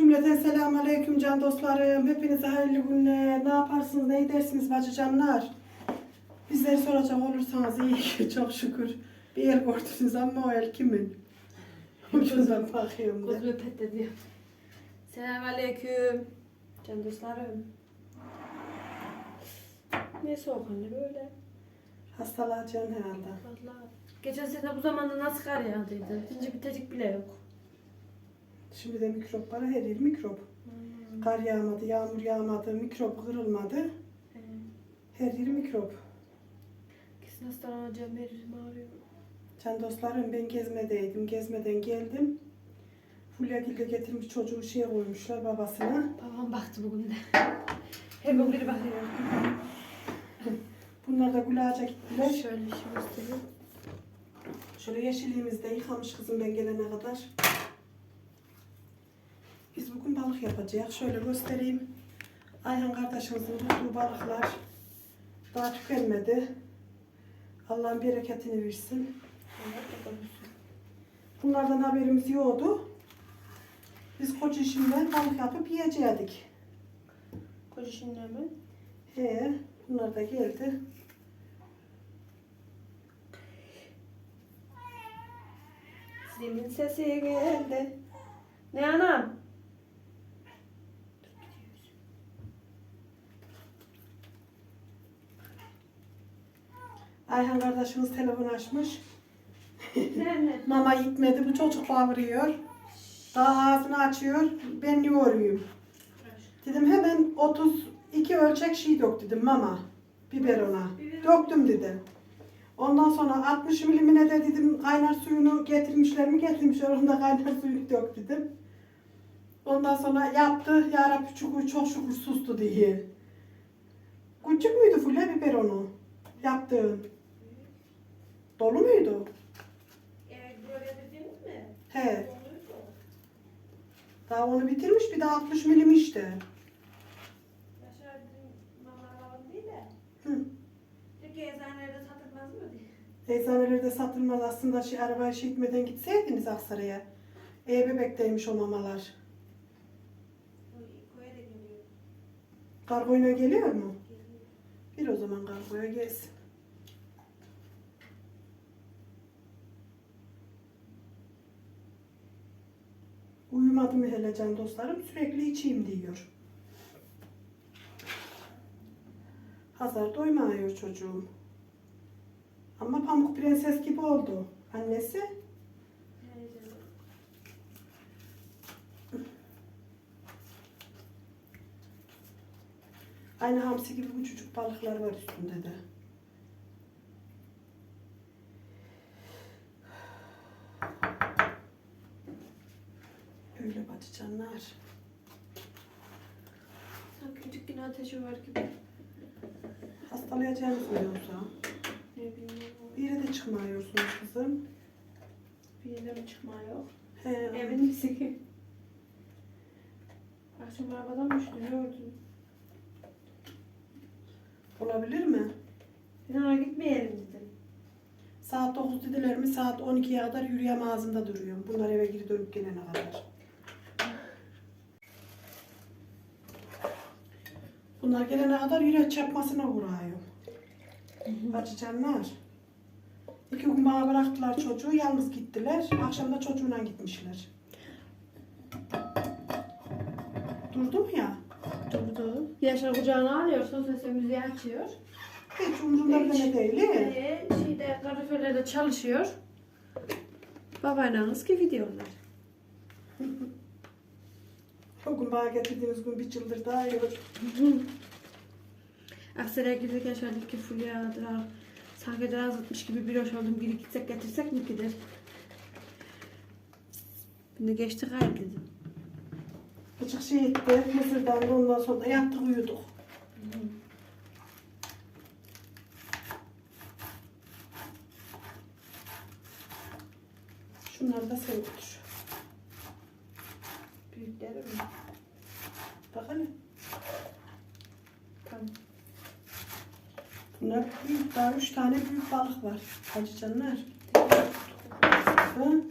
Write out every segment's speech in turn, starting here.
Cümleten selamun aleyküm can dostlarım. Hepinize hayırlı günler. Ne yaparsınız, ne edersiniz bacı canlar? Bizleri soracak olursanız iyi ki çok şükür. Bir el gördünüz ama o el kimin? Ucundan bakıyorum da. Gözüme pet diyor. Selamünaleyküm. Can dostlarım. Ne soğuk anne böyle. Hastalayacaksın herhalde. Vallahi. Geçen sene bu zamanda nasıl kar yağdıydı? Bir tecik bile yok. Şimdi de mikrop var. Her yer mikrop. Kar yağmadı, yağmur yağmadı, mikrop kırılmadı. Ee, Her yer mikrop. kesin hastalanacağım veririm ağrıyor. Can dostlarım ben gezmedeydim. Gezmeden geldim. Fulya Gül'de getirmiş çocuğu şeye koymuşlar babasına. Babam baktı bugün de. Her gün biri bakıyor. Bunlar da Gül Ağaç'a gittiler. Şöyle bir şey göstereyim. Şöyle yeşilliğimizi de yıkamış kızım ben gelene kadar. Bugün balık yapacağız. Şöyle göstereyim. Ayhan kardeşimizin tuttuğu balıklar daha tükenmedi. Allah'ın bereketini versin. Bunlardan haberimiz yoktu. Biz koca işimden balık yapıp yiyecektik. Koca şimdi mi? He, bunlar da geldi. Zilin sesi geldi. Ne anam? Ayhan kardeşimiz telefon açmış. Mama gitmedi. Bu çocuk bağırıyor. Daha ağzını açıyor. Ben yoğuruyum. Dedim hemen 32 ölçek şey dök dedim mama. Biberona. Döktüm dedim. Ondan sonra 60 milimine de dedim kaynar suyunu getirmişler mi getirmişler. Onda kaynar suyunu dök dedim. Ondan sonra yaptı. Ya Rabbi çok, çok şükür sustu diye. Küçük müydü Fulya biberonu? Yaptığın. Dolu muydu? Evet, böyle mi? He. Daha onu bitirmiş bir de 60 milim işte. Yaşar bizim değil de. Hı. Ki eczanelerde satılmaz mı diye. Eczanelerde satılmaz aslında şey, arabaya şey gitmeden gitseydiniz Aksaray'a. E-bebekteymiş o mamalar. Kargoyla geliyor mu? Geliyor. Bir o zaman kargoya gelsin. Hele can dostlarım? Sürekli içeyim diyor. Hazar doymuyor çocuğum. Ama pamuk prenses gibi oldu. Annesi aynı hamsi gibi küçücük balıklar var üstünde de. Bacıcanlar. Sanki küçük yine ateşi var gibi. Hastalayacağınız mı yoksa? Ne bileyim. Bir yere de çıkmıyorsunuz kızım. Bir yerden çıkma yok. He, Emin misin ki? Akşam arabadan düştü gördüm. Olabilir mi? Ben oraya gitmeyelim dedim. Saat 9 dediler mi saat 12'ye kadar yürüyem ağzında duruyorum. Bunlar eve geri dönüp gelene kadar. Bunlar gelene kadar yürek çarpmasına uğrayıyorum. Bacıcanlar. İki gün bana bıraktılar çocuğu, yalnız gittiler. Akşam da çocuğuna gitmişler. Durdu mu ya? Durdu. Yaşar kucağına alıyor, son sesle müziği açıyor. Hiç umurumda bile değil. değil mi? Ee, şeyde, kaloriferde çalışıyor. Babayla ki gidiyorlar. O gün bana getirdiğiniz gün bir çıldır daha iyi. Aksaray'a girdik yaşadık ki Fulya'dır. Sanki daha azıtmış gibi bir hoş oldum. Geri gitsek getirsek mi gider? Şimdi geçti gayet dedim. Açık şey etti. Mısır'dan da ondan sonra yattık uyuduk. Şunları da sen götür. Mi? Bak hele. Tamam. Bunlar büyük. Daha üç tane büyük balık var. Hacı canlar. Hı?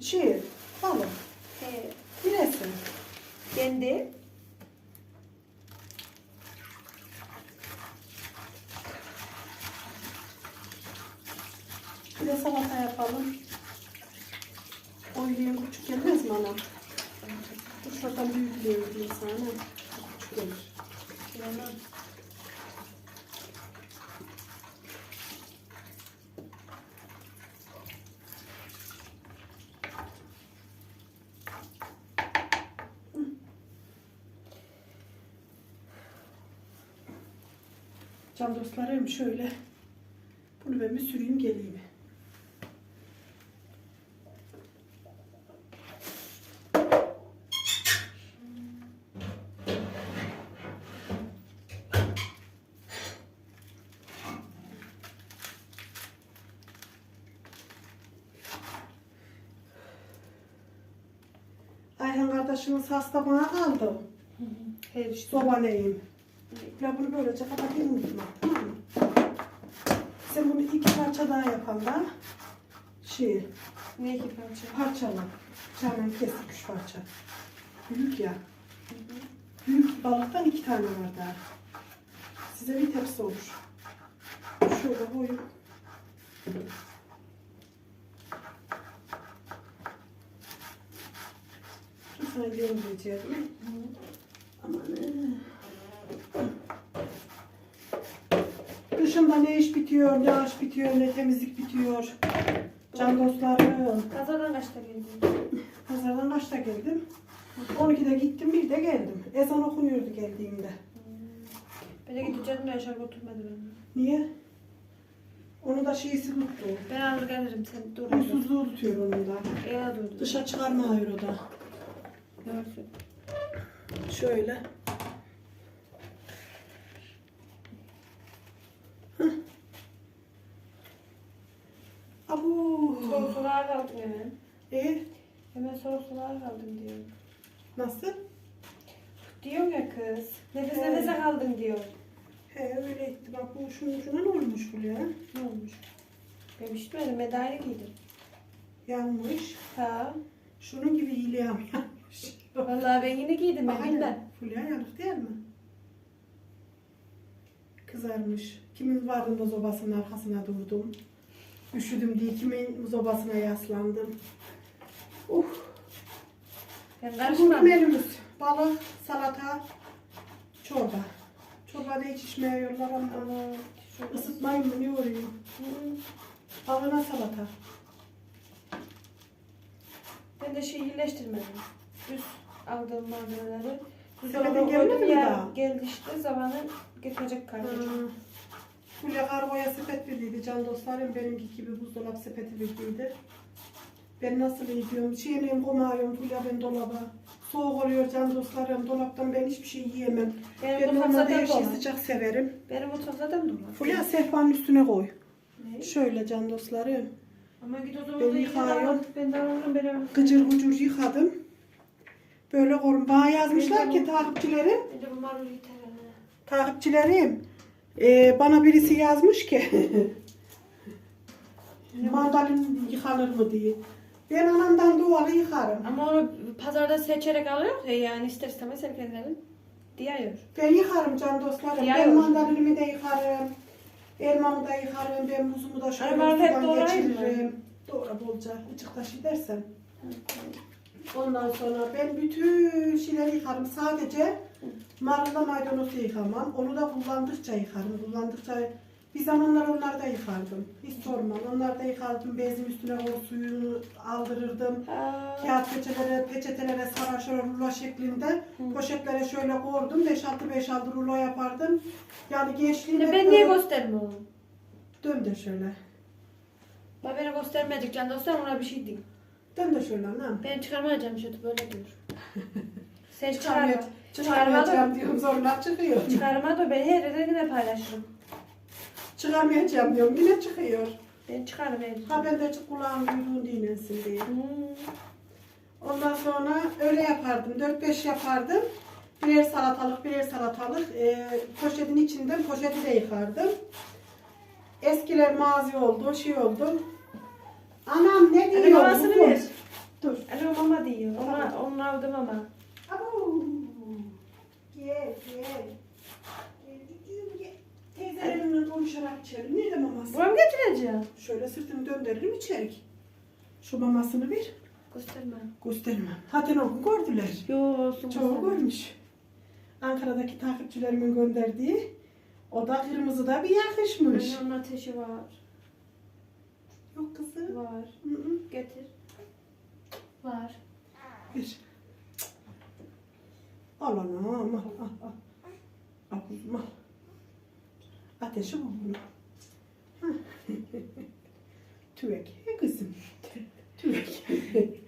Şey, balık. He. Neresi? Kendi. Bir de salata yapalım. Oylayan küçük gelmez mi anam? Dur şuradan büyükleyelim diyeyim sana. Küçük gelir. Bilemem. Can dostlarım şöyle. Bunu ben bir süreyim geleyim. Ayhan kardeşiniz hasta bana aldı. Her işte. Soba neyim? Ya bunu böylece kapatayım mı? Tamam mı? Sen bunu iki parça daha yapan da şey, Ne ki parça? parçala. Bıçağla kestik üç parça. Büyük ya. Büyük balıktan iki tane var daha. Size bir tepsi olur. Şöyle koyun. Görmeyeceğim. Aman. Dışında ne iş bitiyor, ne aş bitiyor, ne temizlik bitiyor. Can dostlarım. Kazadan kaçta geldin? Pazardan kaçta geldim? 12'de gittim, bir de geldim. Ezan okunuyordu geldiğimde. Ben de gideceğim de Yaşar götürmedi beni. Niye? Onu da şeysi tuttu. Ben alır gelirim sen dur. orada. Huysuzluğu tutuyor onun da. Eğer dur. Dışa çıkarmıyor o da. Görsün. Şöyle. Abu. Soğuk sular kaldım hemen. E, Hemen soğuk sular kaldım diyorum. nasıl? Diyorum ya kız. Nefes Evet. nefese kaldım diyor. He öyle etti. Bak bu şunun ucuna ne olmuş bu ya? Ne olmuş? Ben üşütmedim. Ben daire giydim. Yanmış. Ha. Şunun gibi iyiliğim yanmış. Vallahi ben yine giydim. Ben bilmem. Fulya yanık değil mi? Kızarmış. Kimin vardı zobasının arkasına durdum. Üşüdüm diye kimin zobasına yaslandım. Ben Bugünkü karışmam. menümüz balık, salata, çorba. Çorbada hiç içmiyorlar ama ısıtmayın mı ne oluyor? Balığına salata. Ben de şey iyileştirmedim. Düz aldığım malzemeleri. Düz Sepete gelmedi koydum mi ya. daha? Geldi işte zamanı getirecek kardeşim. Fulya kargoya sepet verdiydi can dostlarım. Benimki gibi buzdolap sepeti verdiydi. Ben nasıl ediyorum? Şeyleyim koymuyorum Fulya ben dolaba. Soğuk oluyor can dostlarım. Dolaptan ben hiçbir şey yiyemem. Benim Ben mutfak normalde zaten her şeyi dolu. sıcak severim. Benim mutfak zaten dolu. Fulya sehpanın üstüne koy. Ne? Şöyle can dostlarım. Ama git o zaman Ben da al. Ben de alırım ben alırım. Gıcır gıcır yıkadım. Böyle korum. Bana yazmışlar ki takipçilerim. Takipçilerim. e, bana birisi yazmış ki mandalin yıkanır mı diye. Ben anamdan doğalı yıkarım. Ama onu pazarda seçerek alıyor ya yani ister istemez herkeslerin diyor. Ben yıkarım can dostlarım. Ya ben mandalinimi de yıkarım. Elmamı da yıkarım. Ben muzumu da şöyle sudan geçiririm. Doğra bolca. Icık taşı dersen. Ondan sonra ben bütün şeyleri yıkarım. Sadece marula maydanozu yıkamam. Onu da kullandıkça yıkarım. Kullandıkça bir zamanlar onları da yıkardım. Hiç sormam. Onları da yıkardım. Bezin üstüne o suyunu aldırırdım. Ha. Kağıt peçetelere, peçetelere sarar şöyle rulo şeklinde. Hı. Poşetlere şöyle koydum. 5-6-5-6 rulo yapardım. Yani gençliğimde... Ben niye göstermiyorum onu? Dön de şöyle. Göstermeyecek can dostlar ona bir şey diyeyim. Dön de şöyle anam. Ben çıkarmayacağım şu böyle diyor. Sen çıkarma. Çıkarmayacağım. Çıkarmayacağım diyorum zorla çıkıyor. Çıkarma da ben her yerde yine paylaşırım. Çıkarmayacağım diyorum yine çıkıyor. Ben çıkarmayacağım. Ha ben de kulağım duyduğun dinlensin diye. Hmm. Ondan sonra öyle yapardım. 4-5 yapardım. Birer salatalık, birer salatalık. Ee, poşetin içinden poşeti de yıkardım. Eskiler mazi oldu, şey oldu. Anam ne Anne diyor? babasını kuzum? ver. Dur. Anne mama diyor. Ona, Tamam. aldım ama. Abo. Gel gel. Teyzelerimle konuşarak içerim. Nerede maması? Buraya mı getireceğim? Şöyle sırtını döndürelim içerik. Şu mamasını bir Gösterme. göstermem. Zaten o gün gördüler. Yo. Çoğu görmüş. Ankara'daki takipçilerimin gönderdiği o da kırmızıda bir yakışmış. Onun ateşi var. Yok kızım. Var. Hı hı. Getir. Var. Bir. Al anam al al al. Al kuzum al. Ateşi bu bunun. Hah. Tüvek. He kızım. Tüvek.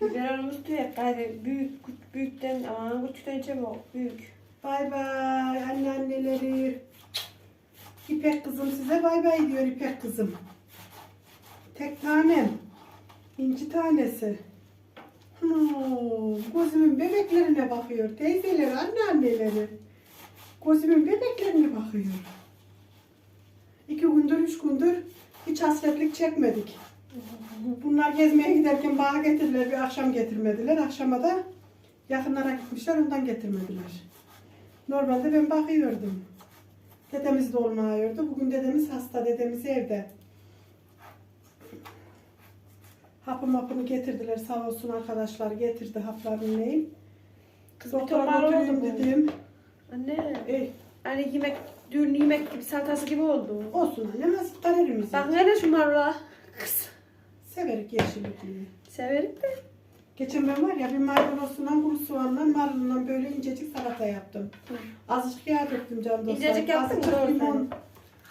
Biberonumuz tüyek. Gayrı büyük, büyükten, aman küçükten içemem. Büyük. Bay bay anneanneleri. İpek kızım size bay bay diyor İpek kızım. Tek tanem. İnci tanesi. Hmm, gözümün bebeklerine bakıyor. Teyzeleri, anneanneleri. Gözümün bebeklerine bakıyor. İki gündür, üç gündür hiç hasretlik çekmedik. Bunlar gezmeye giderken bana getirdiler, bir akşam getirmediler. Akşama da yakınlara gitmişler, ondan getirmediler. Normalde ben bakıyordum. Dedemiz de olmuyordu. Bugün dedemiz hasta, dedemiz evde. Hapı mapını getirdiler sağ olsun arkadaşlar getirdi haplarını neyim. Kız bir Doktora oldu götüreyim bu. dedim. Anne. Ey, Hani yemek, düğün yemek gibi salatası gibi oldu. olsun anne nasıl kararımızı. Bak nerede şu marula? Kız. Severik yeşillikliği. Severim de. Geçen ben var ya bir maydanozundan kuru soğanla marulundan böyle incecik salata yaptım. Azıcık yağ döktüm can dostlar. İncecik yaptın mı? Azıcık limon.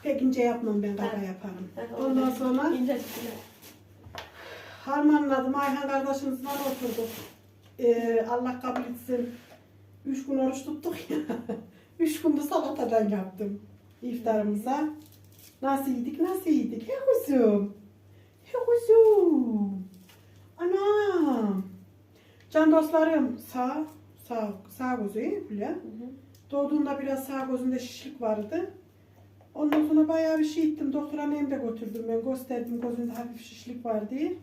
Pek ince yapmam ben kaba Ha. yaparım. Ha, Ondan oldu. sonra İncecik bile. Harmanladım. Ayhan kardeşimizle oturduk. Ee, Allah kabul etsin. Üç gün oruç tuttuk ya. Üç gün bu salatadan yaptım iftarımıza. Nasıl yedik, nasıl yedik? He kuzum. He kuzum. Anam. Can dostlarım sağ, sağ, sağ gözü bile. Doğduğunda biraz sağ gözünde şişlik vardı. Ondan sonra bayağı bir şey ettim. Doktora annem de götürdüm ben. Gösterdim gözünde hafif şişlik var diye.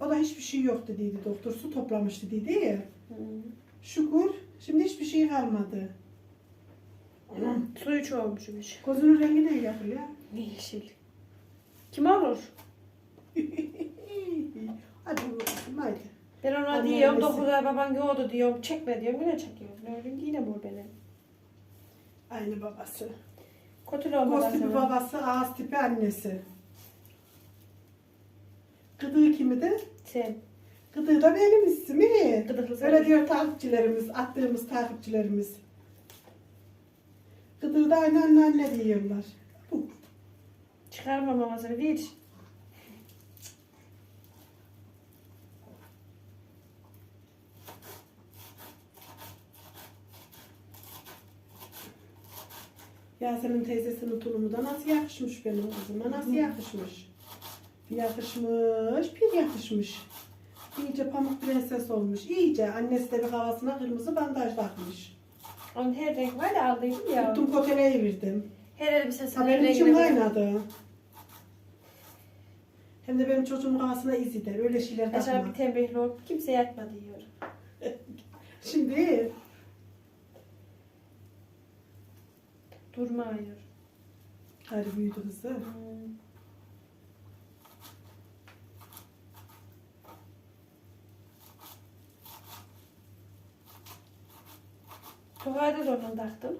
O da hiçbir şey yok dediydi doktor. Su toplamıştı dedi ya. Şükür. Şimdi hiçbir şey kalmadı. Suyu çoğulmuşmuş. Gözünün rengi ne yapıyor ya? Yeşil. Kim olur? hadi bakalım hadi. Ben ona Anne diyorum annesi. 9 ay baban yoğdu diyorum. Çekme diyorum. Yine çekiyor. Ne öyle yine bu benim. Aynı babası. Kötü Göz olmadan tipi babası, ağız tipi annesi. Gıdığı kimi de? Sen. Gıdığı da benim ismi. Gıdıklı. Öyle diyor takipçilerimiz, attığımız takipçilerimiz. Gıdığı da aynı anne anne diyorlar. Bu. Çıkarma mamasını ver. Yasemin teyzesinin tulumu da nasıl yakışmış benim kızıma, nasıl yakışmış. Bir yakışmış, bir yakışmış. İyice pamuk prenses olmuş. İyice annesi de bir havasına kırmızı bandaj takmış. Onun her renk var ya aldıydım ya. Tuttum koteleyi verdim. Her elbisesinin Ha, benim rengine içim kaynadı. Hem de benim çocuğumun havasına iz gider. Öyle şeyler Aşağı takma. bir tembihli ol. Kimse yatma diyor. Şimdi Durmuyor. Gayrı büyüdü kızı. Hmm. Da ondan taktım.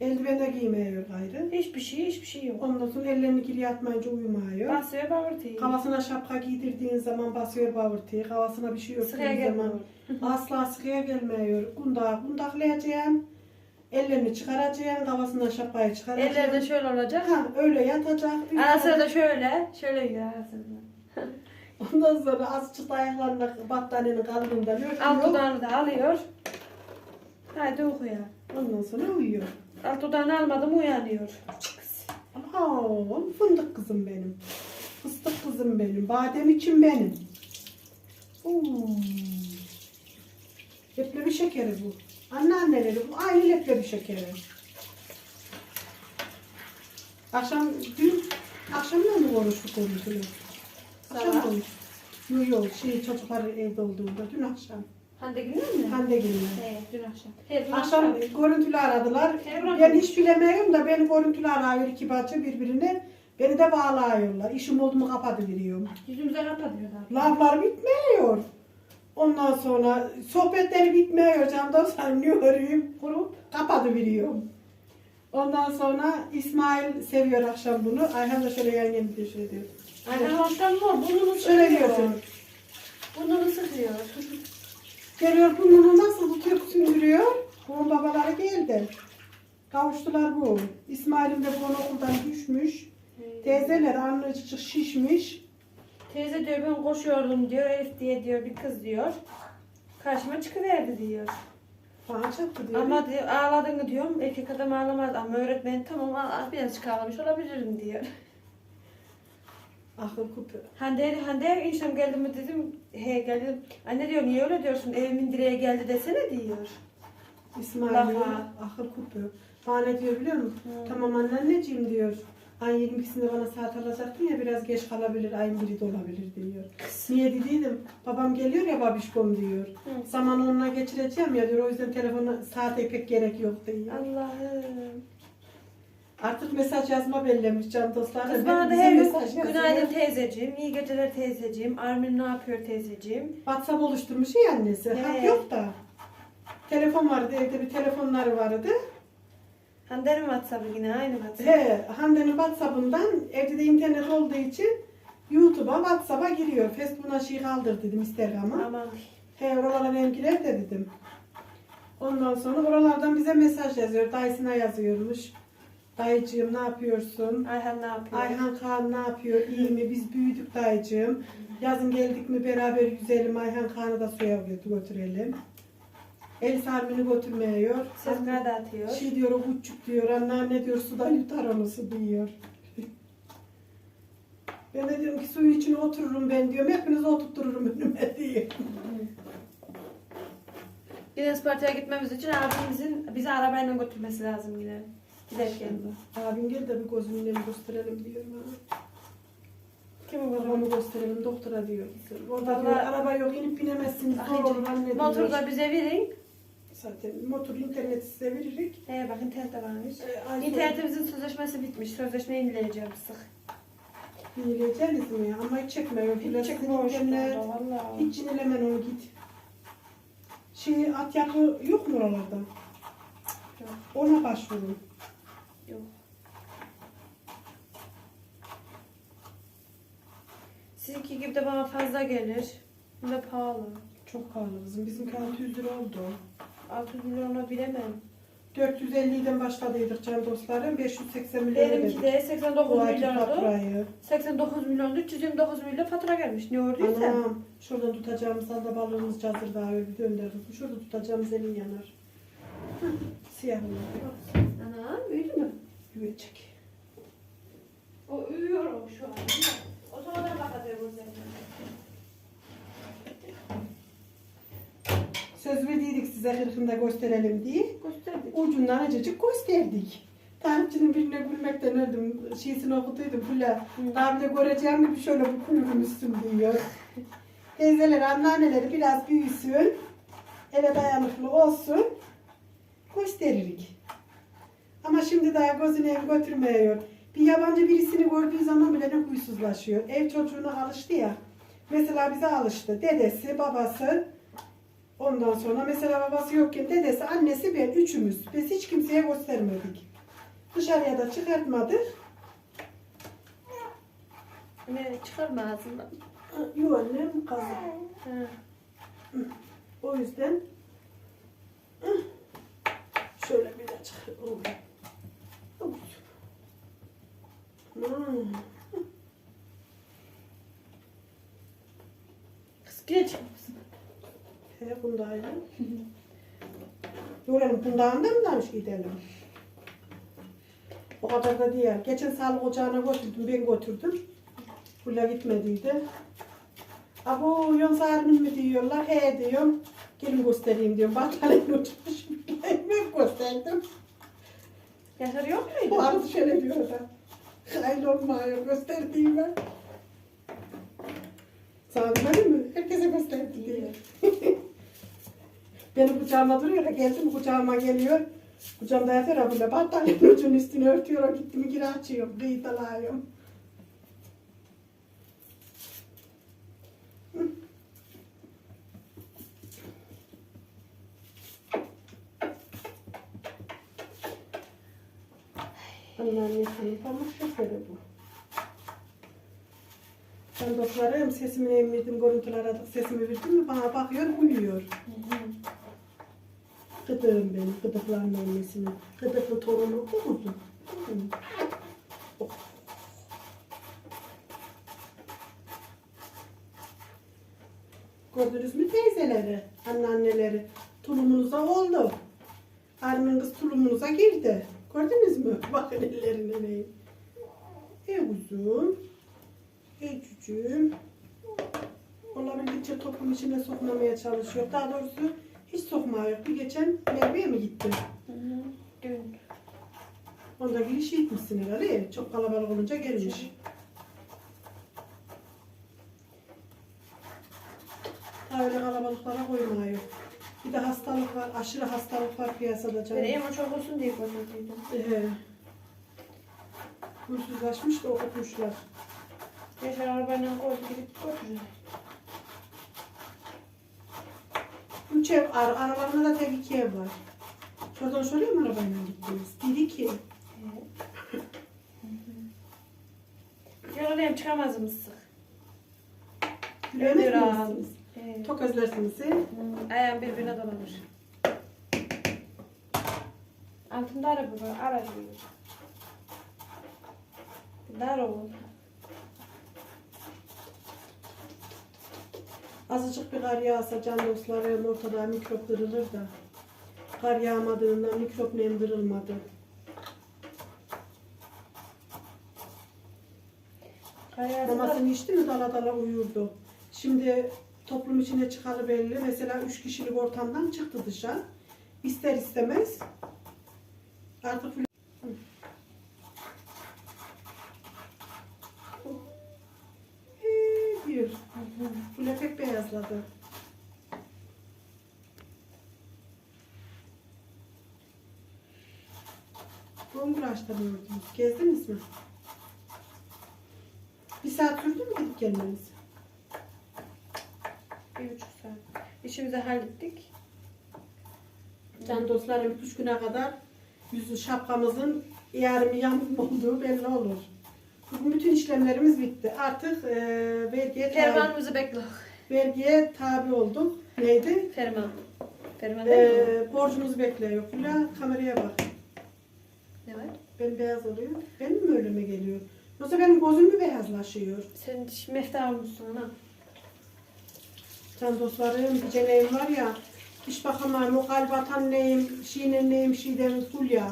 Eldiven de giymeye gayrı. Hiçbir şey, hiçbir şey yok. Ondan sonra ellerini geriye atmayınca uyumuyor. Basıyor bağırtıyı. Kafasına şapka giydirdiğin zaman basıyor bağırtıyı. Kafasına bir şey Sıraya örttüğün zaman asla sıkıya gelmiyor. Kundak, kundaklayacaksın. Ellerini çıkaracaksın. Kafasından şapkayı çıkaracaksın. Eller de şöyle olacak. Ha, öyle yatacak. Arasında da şöyle, şöyle yiyor. Ondan sonra azıcık da ayaklarına battaniyenin kalbından örtüyor. Alt dudağını da alıyor. Haydi uykuya. Ondan sonra uyuyor. Alt dudağını almadım uyanıyor. Aa, fındık kızım benim. Fıstık kızım benim. Badem için benim. Oo. Leblebi şekeri bu. Anneanneleri bu. Aynı leblebi şekeri. Akşam, dün akşamdan mı konuştuk konuşuyor? Akşam Sabah. konuştuk. Yok yok, şey çocuklar evde olduğunda dün akşam. Hande günü mü? Hande Gül'le. He, dün akşam. He, dün Akşam akşam. görüntülü aradılar. Telefon Ben hiç bilemiyorum da beni görüntülü arıyor iki bacı birbirine. Beni de bağlıyorlar. İşim oldu mu kapadı veriyorum. Yüzümüze kapatıyorlar. Laflar bitmiyor. Ondan sonra sohbetleri bitmiyor canım dostlarım. Ne öreyim? Grup. Kapadı veriyorum. Ondan sonra İsmail seviyor akşam bunu. Ayhan da şöyle yan yana bir şey diyor. Aynen hoştan mor. Burnunu Şöyle sıkıyor. diyorsun. Burnunu sıkıyor. Geliyor burnunu nasıl tutuyor sündürüyor. Bunun babaları geldi. Kavuştular bu. İsmail'im de bu okuldan düşmüş. Teyzeler annecik şişmiş. Teyze diyor ben koşuyordum diyor. Elif diye diyor bir kız diyor. Karşıma çıkıverdi diyor. Falan çaktı diyor. Ama diyor, ağladın mı diyorum. Erkek adam ağlamaz ama öğretmen tamam ağ- birazcık ağlamış olabilirim diyor. Akıl kupu. Hande, Hande eniştem geldi mi dedim. He geldim. Anne diyor niye öyle diyorsun? Evimin direğe geldi desene diyor. İsmail Lafa. diyor, akıl kupu. Bana ne diyor biliyor musun? Tamam anneanneciğim diyor. Ayın 22'sinde bana saat alacaktın ya biraz geç kalabilir, ayın biri de olabilir diyor. Niye dediydim? Babam geliyor ya babişkom diyor. Hı. Zaman onunla geçireceğim ya diyor. O yüzden telefona saate pek gerek yok diyor. Allah'ım. Artık mesaj yazma bellemiş can dostlar. Kız bana da her gün günaydın teyzeciğim, iyi geceler teyzeciğim, Armin ne yapıyor teyzeciğim? WhatsApp oluşturmuş ya annesi. Hak yok da. Telefon vardı evde bir telefonları vardı. Hande'nin WhatsApp'ı yine aynı WhatsApp. He, Hande'nin WhatsApp'ından evde de internet olduğu için YouTube'a, WhatsApp'a giriyor. Facebook'a şey kaldır dedim Instagram'a. Aman. He, oralara hem girer de dedim. Ondan sonra oralardan bize mesaj yazıyor. Dayısına yazıyormuş. Dayıcığım ne yapıyorsun? Ayhan ne yapıyor? Ayhan Kaan ne yapıyor? İyi mi? Biz büyüdük dayıcığım. Yazın geldik mi beraber yüzelim. Ayhan Kaan'ı da suya götürelim. El sarmını götürmüyor. Ses kaydı atıyor. Şey diyor o buçuk diyor. Anneanne diyor suda yutar onu su diyor. Ben de diyorum ki suyun içine otururum ben diyorum. Hepinizi oturttururum önüme diye. Yine Isparta'ya gitmemiz için abimizin bizi arabayla götürmesi lazım yine. Giderken. Abim gel de bir önünü gösterelim diyor bana. Kim o Babamı gösterelim doktora diyor. Orada diyor Vallahi- araba yok inip binemezsiniz. Zor olur anne diyor. Motoru da bize verin. Zaten motor interneti size veririk. He bak internette varmış. Ee, ay- İnternetimizin sözleşmesi bitmiş. Sözleşmeyi yenileyeceğim sık. Yenileyeceğiniz mi ya? Ama hiç çekmiyor. Hiç Plastik çıkmamış internet. valla. Hiç yenilemen onu git. Şey at yapı yok mu oralarda? Yok. Ona başvurun. Yok. Sizinki gibi de bana fazla gelir. Bu da pahalı. Çok pahalı kızım. Bizimki 600 lira oldu. 600 milyona bilemem. 450'den başladıydık can dostlarım. 580 milyon Benimki ödedik. de Bu 89 ayki milyondu. faturayı. 89 milyondu. 329 milyon fatura gelmiş. Ne gördüysen. Anam. Şurada tutacağımız anda balığımız cazır daha öyle bir döndürdük. Şurada tutacağımız elin yanar. Hı, Siyah olan. Ana büyüdü mü? Güvecek. O uyuyor o şu an. O zaman ben bakacağım. Söz verdiydik size kırkında gösterelim diye. Gösterdik. Ucundan acıcık gösterdik. Tarihçinin birine gülmekten öldüm. Şiisini okutuydum Fula. De göreceğim gibi şöyle bu kulübümüzsün diyor. Teyzeler, anneanneleri biraz büyüsün. Eve dayanıklı olsun. Gösteririk. Ama şimdi daha gözüne ev götürmüyor. Bir yabancı birisini gördüğü zaman bile ne huysuzlaşıyor. Ev çocuğuna alıştı ya. Mesela bize alıştı. Dedesi, babası, Ondan sonra mesela babası yokken dedesi, annesi ben üçümüz. Biz hiç kimseye göstermedik. Dışarıya da çıkartmadık. Ne çıkarma ağzından. Yok annem kazı. O yüzden şöyle bir de çıkar. Oh. Hmm. Kız geç. He bundaydı. Görelim bundağında mı demiş gidelim. O kadar da değil. Geçen sağlık ocağına götürdüm, ben götürdüm. Bula gitmediydi. Abo Yonsa Armin mi diyorlar? He diyorum. Gelin göstereyim diyorum. Battaniyenin uçmuş. Ben gösterdim. Yaşar yok Bu muydu? arada şöyle diyor da. Hayırlı olmuyor gösterdiğim ben. Sana demedim mi? Herkese gösterdi diye. Benim kucağıma duruyor da geldi mi kucağıma geliyor. Kucağımda yatıyor böyle battaniyenin ucunun üstünü örtüyor. O gitti mi geri açıyorum. Anneannesinin pamuk şekeri bu. Ben doktorlarım sesimi emmirdim, görüntüler aradık, sesimi verdim mi bana bakıyor, uyuyor. Gıdığım benim, gıdıkların emmesini. Gıdıklı torunu bu musun? Oh. Gördünüz mü teyzeleri, anneanneleri? Tulumunuza oldu. Armin kız tulumunuza girdi. Gördünüz mü? Bakın ellerine neyim. Ey uzun. Ey cücüğüm. Olabildiğince toplum içine sokmamaya çalışıyor. Daha doğrusu hiç sokmuyor. Bir geçen Merve'ye mi gitti? Dün. Onda giriş gitmişsin herhalde. Çok kalabalık olunca gelmiş. Öyle kalabalıklara koymuyor. Bir de hastalık var, aşırı hastalık var piyasada canım. emo çok olsun diye koymadıydım. Ee, huysuzlaşmış da okutmuşlar. Yaşar arabayla koydu gidip götürür. Üç ev, ar aralarında da tek iki ev var. Şuradan şuraya mı arabayla gittiniz? Bir iki. Yoruluyum çıkamaz mısın? Bilemez Ödür misiniz? Evet. Tok özlersiniz he? Ayağım birbirine dolanır. Altında araba var, aracı var. Dar oğul. Azıcık bir kar yağsa can dostlarım ortada mikrop kırılır da. Kar yağmadığından mikrop nem kırılmadı. Kayası Mamasını içti mi dala dala uyurdu. Şimdi toplum içine çıkalı belli. Mesela üç kişilik ortamdan çıktı dışarı. İster istemez. Artık diyor. Fule pek beyazladı. Gongulaş'ta mı gördünüz? Gezdiniz mi? Bir saat sürdü mü gidip gelmeniz? Bir buçuk saat. İşimizi hallettik. Can dostlarım üç güne kadar yüzü şapkamızın yarım yamuk olduğu belli olur. Bugün bütün işlemlerimiz bitti. Artık e, vergiye tabi, Fermanımızı bekliyoruz. vergiye tabi olduk. Neydi? Ferman. Ferman değil mi? E, borcumuzu bekliyor. Hülya kameraya bak. Ne var? Ben beyaz oluyor. Benim mi öyle mi geliyor? Yoksa benim gözüm mü beyazlaşıyor? Sen diş mefta olmuşsun ana. Can dostlarım bir ceneyim var ya. Hiç bakamam o kalp atan neyim, şiinin neyim, şiiden full ya.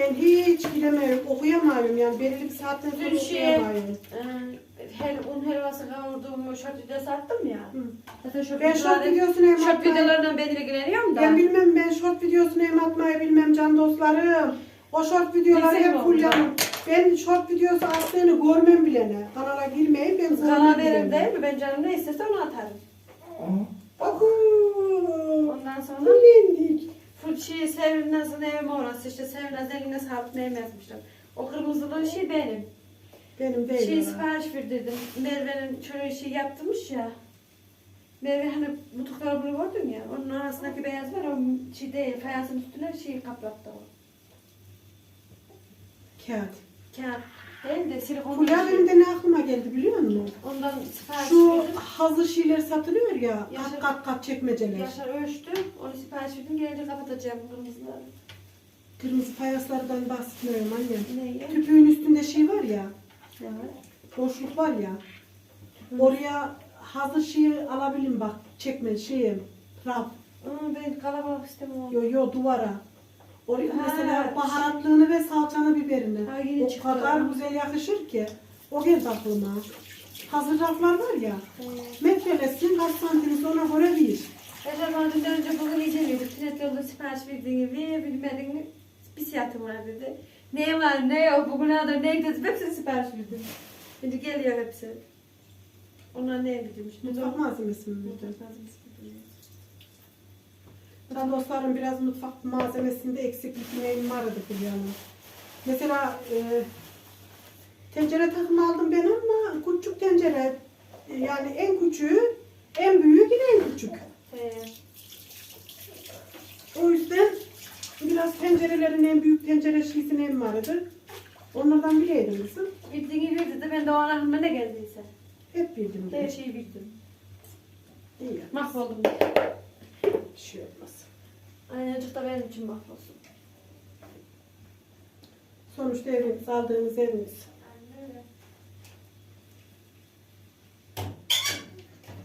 Ben hiç bilemiyorum, okuyamıyorum yani belirli bir saatten sonra Dün şey- okuyamıyorum. Ee, hel, un helvası kavurduğum şort videosu attım ya. Hı. Zaten şort Ben short videoları- videosunu hem Şort atmayı, videolarından ben ilgileniyorum da. ben bilmem ben short videosunu hem atmayı bilmem can dostlarım. O short videoları Bilsem hep yanım. Ben short videosu attığını görmem bilene. Kanala girmeyin ben Kanal görmem verir değil mi? Ben canım ne isterse onu atarım. Ondan sonra Bilindik. full şey Sevinaz'ın evim orası işte Sevinaz eline sağlık neyim yazmışlar. O kırmızılı şey benim. Benim değil. Şey o. sipariş verdirdim. Merve'nin şöyle şey yaptırmış ya. Merve hani mutfak dolabını gördün ya. Onun arasındaki beyaz var o şey değil. Fayansın üstüne şey kaplattı o. Kağıt. Kağıt değil de silikon. Şey. benim de ne aklıma geldi biliyor musun? Ondan sipariş Şu verdim. hazır şeyler satılıyor ya, Yaşar- kat kat kat çekmeceler. Yaşar ölçtü. Onu sipariş verdim. Gelince kapatacağım kırmızıları. Kırmızı fayanslardan bahsetmiyorum annem. Neyi? Tüpüğün üstünde şey var ya, var? boşluk var ya. Oraya hazır şeyi alabilirim bak, çekme şeyi, raf. Aa, ben kalabalık istemem. Yo yo duvara. Oraya Ha, mesela baharatlığını ve salçanı biberini. Ha, o kadar güzel yakışır ki. O geldi aklıma. Hazır raflar var ya. Metrelesin kaç santim sonra göre bir. Bana dünden önce bugün iyice verdik. Tinet yolda sipariş verdiğin gibi bilmediğin gibi bir siyahtım var dedi. Ne var ne yok bugüne kadar ne gideceğiz hepsini sipariş verdim. Şimdi geliyor hepsi. Onlar ne bildim şimdi. Mutfak malzemesi mi Mutfak malzemesi Can dostlarım biraz mutfak malzemesinde eksiklik neyim vardı yani. Mesela e, tencere takımı aldım ben ama küçük tencere e, yani en küçüğü en büyüğü yine en küçük. He. O yüzden biraz tencerelerin en büyük tencere şişinin en vardı. Onlardan bileydim kızım. Bildiğin gibi dedi. Ben de o an aklıma ne geldiyse. Hep bildim Her ben. şeyi bildim. İyi. Mahvoldum. Bir şey olmaz. Annecik da benim için mahvolsun. Sonuçta evimiz, aldığımız evimiz.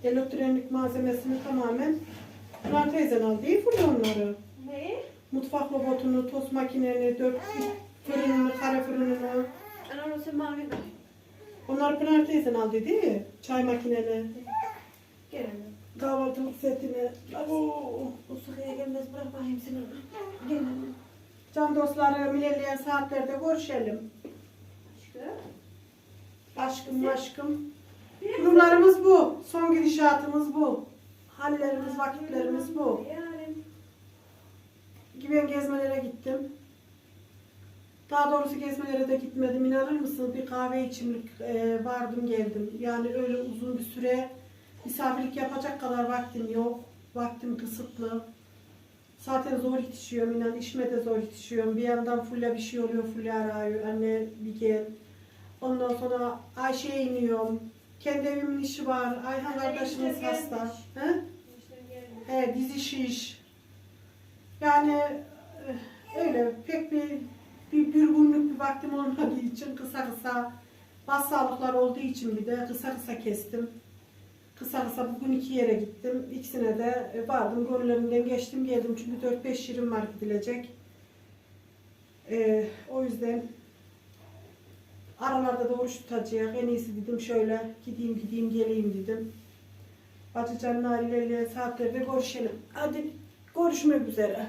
Elektronik malzemesini tamamen Pınar teyzen aldı değil mi onları? Ne? Mutfak robotunu, tost makineni, dört fırınını, kare fırınını. Ana ver bakayım. Onları Pınar teyzen aldı değil mi? Çay makineni, Gel anne. Kahvaltılık setini. Oo. Sıkıya gelmez bırak bakayım sen onu. Gel. Can dostları ilerleyen saatlerde görüşelim. Aşkım. Aşkım aşkım. Durumlarımız bu. Son gidişatımız bu. Hallerimiz, vakitlerimiz bu. Ben gezmelere gittim. Daha doğrusu gezmelere de gitmedim. İnanır mısın? Bir kahve içimlik e, vardım geldim. Yani öyle uzun bir süre misafirlik yapacak kadar vaktim yok. Vaktim kısıtlı. Zaten zor yetişiyorum inan. işime de zor yetişiyorum. Bir yandan Fulya bir şey oluyor. Fulya arıyor. Anne bir gel. Ondan sonra Ayşe'ye iniyorum. Kendi evimin işi var. Ayhan kardeşimiz hasta. He? He, dizi şiş. Yani eh, öyle pek bir bir, bir günlük bir vaktim olmadığı için kısa kısa bas sağlıklar olduğu için bir de kısa kısa kestim. Kısa kısa bugün iki yere gittim. İkisine de e, vardım. Gönüllerinden geçtim geldim. Çünkü 4-5 yerim var gidilecek. Ee, o yüzden aralarda da oruç tutacak. En iyisi dedim şöyle gideyim gideyim geleyim dedim. Bacı canlar ilerleyen saatlerde görüşelim. Hadi görüşmek üzere.